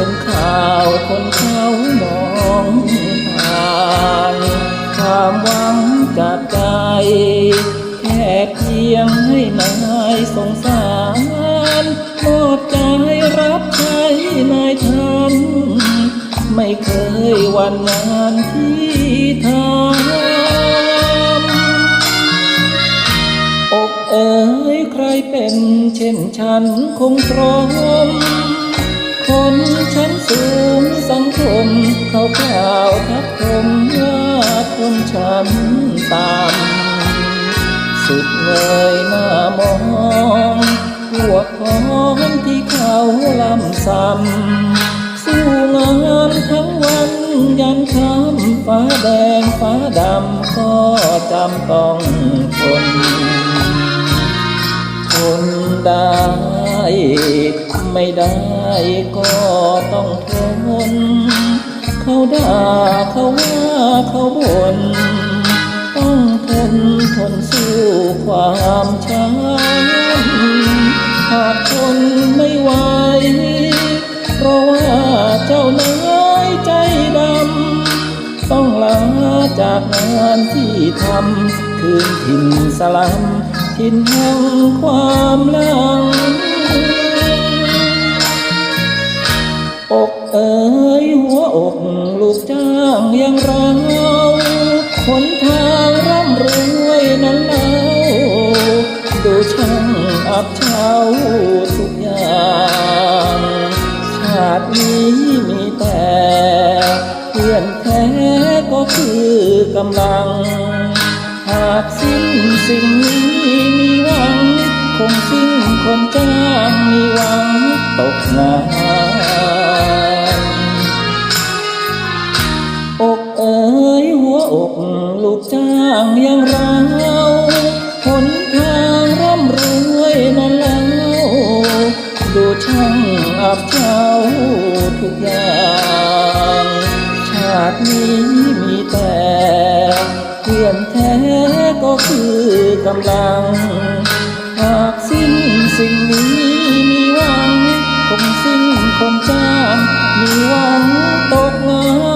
เ็นข่าวคนเขามองผ่านความหวังจากใจ แค่เพียงให้นายสงสารมอบใจรับใช้นายทำไม่เคยวันงานที่ทำอกเอ๋ยใครเป็นเช่นฉันคงตรม ชั้นสูงสังคมเขากล่าวทักผมว่าคนชั้นต่ำสุดเงยหน้ามองพวกพ้องที่เขาลำซ้ำสู้งานทั้งวันยันค่ำฟ้าแดงฟ้าดำก็จำต้องทนทนได้ ไม่ได้ก็ต้องทน เขาด่าเขาว่าเขาบ่นต้องทนทนสู้ความช้ำหากทนไม่ไหวเพราะว่าเจ้านายใจดำ ต้องลาจากงานที่ทำคืนถิ่นสลัมถิ่นแห่งความลัง จ้างอยังเราหนทางร่ำรวยนั้นแล้วดูช่างอับเฉาทุกอย่างชาตินี้มีแต่เพื่อนแท้ก็คือกำลัง หากสิ้นสิ่งนี้มีหวัง คงสิ้นคนจ้างมี กลูกจ้างอยังเราหนทางร่ำรวยนั้นแล้วดูช่างอับเฉาทุกอย่างชาตินี้มีแต่เพื่อนแท้ก็คือกำลัง หากสิ้นสิ่งนี้มีหวังคงสิ้นคนจ้างมีหวังตกงาน